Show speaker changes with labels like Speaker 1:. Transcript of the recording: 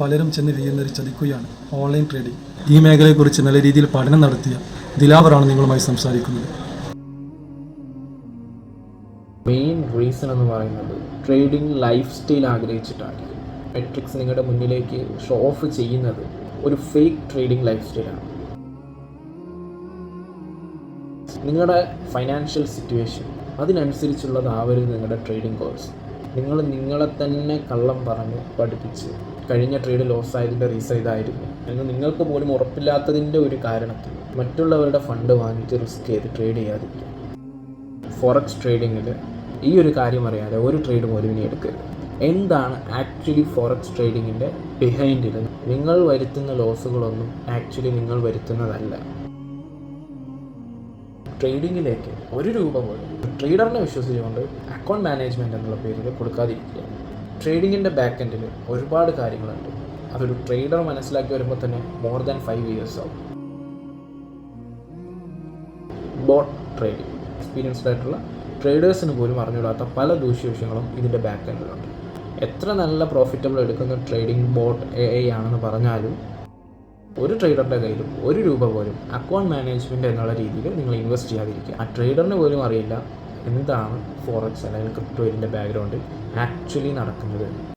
Speaker 1: പലരും ചെന്ന് വീഴുന്ന ഒരു ചതിക്കുകയാണ് ഓൺലൈൻ ട്രേഡിംഗ്. ഈ മേഖലയെക്കുറിച്ച് നല്ല രീതിയിൽ പഠനം നടത്തിയ ദിലാവറാണ് നിങ്ങളുമായി സംസാരിക്കുന്നത്.
Speaker 2: മെയിൻ റീസൺ എന്ന് പറയുന്നത് ട്രേഡിംഗ് ലൈഫ് സ്റ്റൈൽ ആഗ്രഹിച്ചിട്ടാണ്. മെട്രിക്സ് നിങ്ങളുടെ മുന്നിലേക്ക് ഷോ ഓഫ് ചെയ്യുന്നത് ഒരു ഫേക്ക് ട്രേഡിംഗ് ലൈഫ് സ്റ്റൈലാണ് നിങ്ങളുടെ ഫൈനാൻഷ്യൽ സിറ്റുവേഷൻ അതിനനുസരിച്ചുള്ളതാവരുത് നിങ്ങളുടെ ട്രേഡിംഗ് കോഴ്സ്. നിങ്ങൾ നിങ്ങളെ തന്നെ കള്ളം പറഞ്ഞ് പഠിപ്പിച്ച് കഴിഞ്ഞ ട്രേഡ് ലോസ് ആയതിന്റെ റീസൺ ഇതായിരുന്നു എന്ന് നിങ്ങൾക്ക് പോലും ഉറപ്പില്ലാത്തതിന്റെ ഒരു കാരണത്തിൽ മറ്റുള്ളവരുടെ ഫണ്ട് വാങ്ങിച്ച് റിസ്ക് ചെയ്ത് ട്രേഡ് ചെയ്യാതിരിക്കുക. ഫോറക്സ് ട്രേഡിങ്ങിൽ ഈ ഒരു കാര്യം അറിയാതെ ഒരു ട്രേഡ് പോലും ഇനി എടുക്കരുത്. എന്താണ് ആക്ച്വലി ഫോറക്സ് ട്രേഡിങ്ങിന്റെ ബിഹൈൻഡിൽ നിങ്ങൾ വരുത്തുന്ന ലോസുകളൊന്നും ആക്ച്വലി നിങ്ങൾ വരുത്തുന്നതല്ല. ട്രേഡിങ്ങിലേക്ക് ഒരു രൂപ പോലും. ട്രേഡറിനെ വിശ്വസിച്ചുകൊണ്ട് അക്കൗണ്ട് മാനേജ്മെന്റ് എന്നുള്ള പേരിൽ കൊടുക്കാതിരിക്കുക. ട്രേഡിങ്ങിന്റെ ബാക്ക് എൻഡിൽ ഒരുപാട് കാര്യങ്ങളുണ്ട്. അതൊരു ട്രേഡർ മനസ്സിലാക്കി വരുമ്പോൾ തന്നെ മോർ ദാൻ ഫൈവ് ഇയേഴ്സ് ആവും. ബോട്ട് ട്രേഡിംഗ് എക്സ്പീരിയൻസ്ഡ് ആയിട്ടുള്ള ട്രേഡേഴ്സിന് പോലും അറിഞ്ഞുകൂടാത്ത പല ദൂഷ്യവശങ്ങളും ഇതിന്റെ ബാക്ക് എൻഡിലുണ്ട് എത്ര നല്ല പ്രോഫിറ്റബിൾ എടുക്കുന്ന ട്രേഡിംഗ് ബോട്ട് എ ഐ ആണെന്ന് പറഞ്ഞാലും ഒരു ട്രേഡറുടെ കയ്യിലും ഒരു രൂപ പോലും അക്കൗണ്ട് മാനേജ്മെന്റ് എന്നുള്ള രീതിയിൽ നിങ്ങൾ ഇൻവെസ്റ്റ് ചെയ്യാതിരിക്കുക. ആ ട്രേഡറിന് പോലും അറിയില്ല എന്താണ് ഫോറക്സ് അല്ലെങ്കിൽ ക്രിപ്റ്റോയിലിന്റെ ബാക്ക്ഗ്രൗണ്ട് ആക്ച്വലി നടക്കുന്നത്?